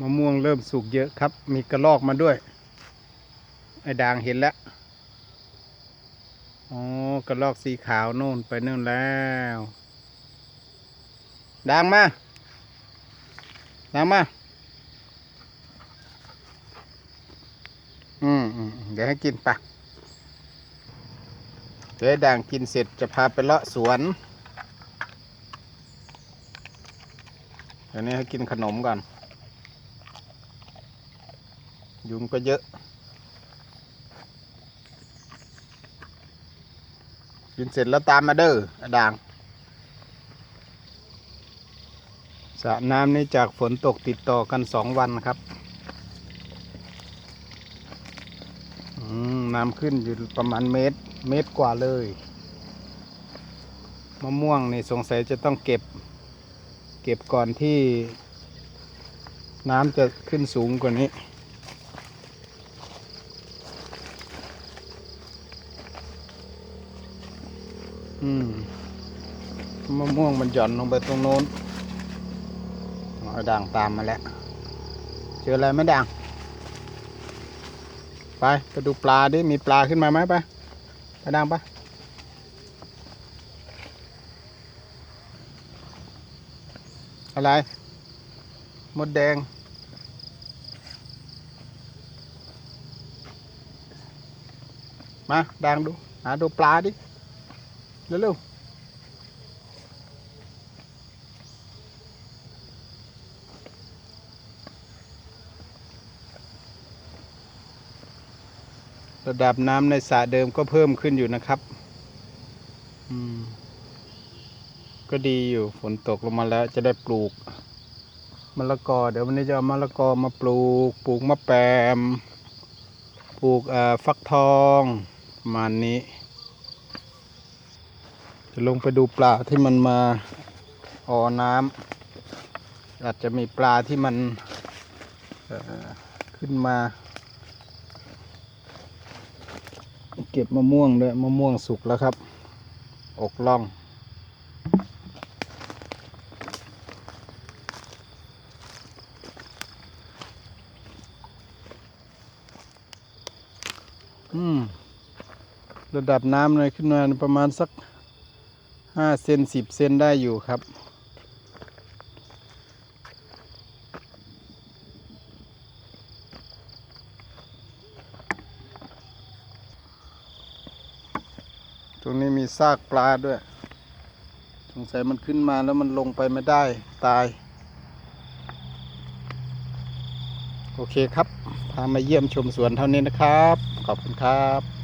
มะม่วงเริ่มสุกเยอะครับ มีกระลอกมาด้วย ไอ้ด่างเห็นแล้วอ๋อกระลอกสีขาวโน่นไปนู่นแล้วด่างมาด่างมาอืมอืมเดี๋ยวให้กินปะเดี๋ยวด่างกินเสร็จจะพาไปเลาะสวนเดี๋ยวนี้ให้กินขนมก่อน ยุงก็เยอะ กินเสร็จแล้วตามมาเด้ออด่างสระน้ำนี้จากฝนตกติดต่อกันสองวันครับน้ำขึ้นอยู่ประมาณเมตร เมตรกว่าเลยมะม่วงนี่สงสัยจะต้องเก็บ เก็บก่อนที่ น้ำจะขึ้นสูงกว่านี้ อืมมะม่วงมันหย่อนลงไปตรงโน้นเอาด่างตามมาแล้ว เจออะไรไหมด่าง ไปไปดูปลาดิ มีปลาขึ้นมาไหมไป ไปด่างไปอะไร มดแดง มาดังดู หาดูปลาดิ เร็วๆระดับน้ำในสระเดิมก็เพิ่มขึ้นอยู่นะครับ อืม ก็ดีอยู่ฝนตกลงมาแล้วจะได้ปลูกมะละกอ เดี๋ยววันนี้จะเอามะละกอมาปลูก ปลูกมะแปม ปลูกฟักทองประมาณนี้ จะลงไปดูปลาที่มันมาออน้ำอาจจะมีปลาที่มันขึ้นมา เก็บมะม่วงด้วยมะม่วงสุกแล้วครับ อกล่องอืมระดับน้ำเลยขึ้นมาประมาณสัก ห้าเซนสิบเซนได้อยู่ครับ ตรงนี้มีซากปลาด้วย สงสัยมันขึ้นมาแล้วมันลงไปไม่ได้ตาย โอเคครับ พามาเยี่ยมชมสวนเท่านี้นะครับ ขอบคุณครับ